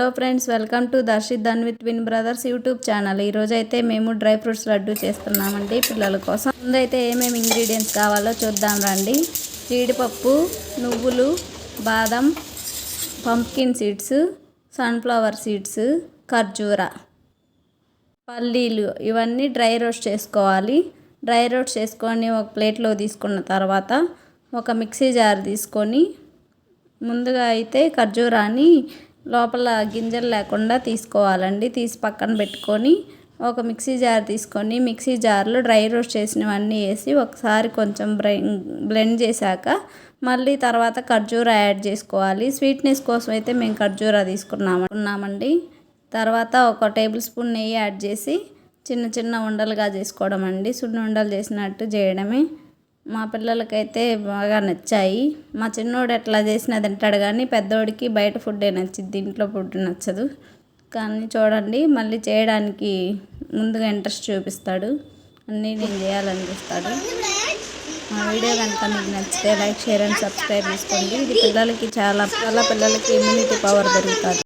Hello friends welcome to Darshith Dhan with win brothers YouTube channel. ఈరోజు అయితే మేము dry fruits laddu చేస్తున్నామండి పిల్లల కోసం. ముందైతే ఏమేమి ఇంగ్రీడియంట్స్ కావాలో చూద్దాం రండి. జీడిపప్పు నువ్వులు బాదం పంప్కిన్ సీడ్స్ సన్ఫ్లవర్ సీడ్స్ ఖర్జూర పల్లీలు ఇవన్నీ డ్రై రోస్ట్ చేసుకోవాలి. డ్రై రోస్ట్ చేసుకొని ఒక ప్లేట్లో తీసుకున్న తర్వాత ఒక మిక్సీ జార్ తీసుకొని ముందుగా అయితే ఖర్జూరాన్ని లోపల గింజలు లేకుండా తీసుకోవాలండి. తీసి పక్కన పెట్టుకొని ఒక మిక్సీ జార్ తీసుకొని మిక్సీ జార్లో డ్రై రోస్ట్ చేసినవన్నీ వేసి ఒకసారి కొంచెం బ్లెండ్ చేశాక మళ్ళీ తర్వాత ఖర్జూర యాడ్ చేసుకోవాలి. స్వీట్నెస్ కోసం అయితే మేము ఖర్జూర తీసుకున్నాము ఉన్నామండి. తర్వాత ఒక టేబుల్ స్పూన్ నెయ్యి యాడ్ చేసి చిన్న చిన్న ఉండలుగా చేసుకోవడం అండి సున్ని ఉండలు చేసినట్టు చేయడమే. మా పిల్లలకైతే బాగా నచ్చాయి. మా చిన్నోడు ఎట్లా చేసినా తింటాడు కానీ పెద్దోడికి బయట ఫుడ్డే నచ్చింది ఇంట్లో ఫుడ్ నచ్చదు. కానీ చూడండి మళ్ళీ చేయడానికి ముందుగా ఇంట్రెస్ట్ చూపిస్తాడు. అన్నీ నేను చేయాలనిపిస్తాడు. మా వీడియో కనుక మీకు నచ్చితే లైక్ షేర్ అండ్ సబ్స్క్రైబ్ చేసుకోండి. ఇది పిల్లలకి చాలా చాలా పిల్లలకి ఇమ్యూనిటీ పవర్ పెరుగుతుంది